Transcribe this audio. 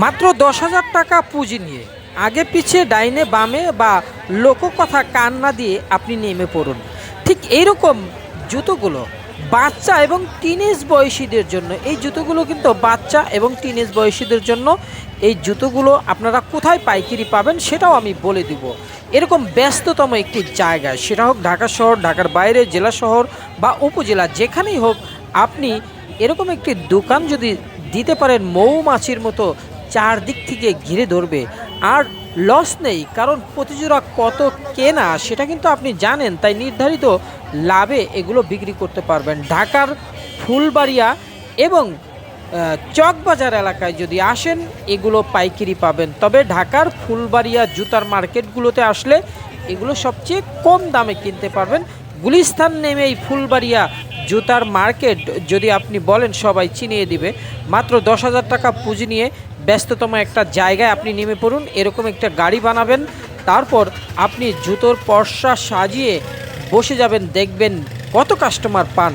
মাত্র দশ হাজার টাকা পুঁজি নিয়ে। আগে পিছে ডাইনে বামে বা লোককথা কান না দিয়ে আপনি নেমে পড়ুন। ঠিক এইরকম জুতোগুলো বাচ্চা এবং টিনেজ বয়সীদের জন্য, এই জুতোগুলো কিন্তু বাচ্চা এবং টিনেজ বয়সীদের জন্য এই জুতোগুলো আপনারা কোথায় পাইকারি পাবেন সেটাও আমি বলে দিব। এরকম ব্যস্ততম একটি জায়গায় সেটা হোক ঢাকা শহর, ঢাকার বাইরে, জেলা শহর বা উপজেলা, যেখানেই হোক, আপনি এরকম একটি দোকান যদি দিতে পারেন মৌমাছির মতো চারদিক থেকে ঘিরে ধরবে। আর লস নেই, কারণ প্রতিজোড়া কত কেনা সেটা কিন্তু আপনি জানেন, তাই নির্ধারিত লাভে এগুলো বিক্রি করতে পারবেন। ঢাকার ফুলবাড়িয়া এবং চকবাজার এলাকায় যদি আসেন, এগুলো পাইকারি পাবেন। তবে ঢাকার ফুলবাড়িয়া জুতার মার্কেটগুলোতে আসলে এগুলো সবচেয়ে কম দামে কিনতে পারবেন। গুলিস্তান নেমে এই ফুলবাড়িয়া জুতার মার্কেট যদি আপনি বলেন সবাই চিনিয়ে দিবে। মাত্র দশ হাজার টাকা পুঁজি নিয়ে ব্যস্ততম একটা জায়গায় আপনি নেমে পড়ুন, এরকম একটা গাড়ি বানাবেন, তারপর আপনি জুতোর পর্সা সাজিয়ে বসে যাবেন, দেখবেন কত কাস্টমার পান।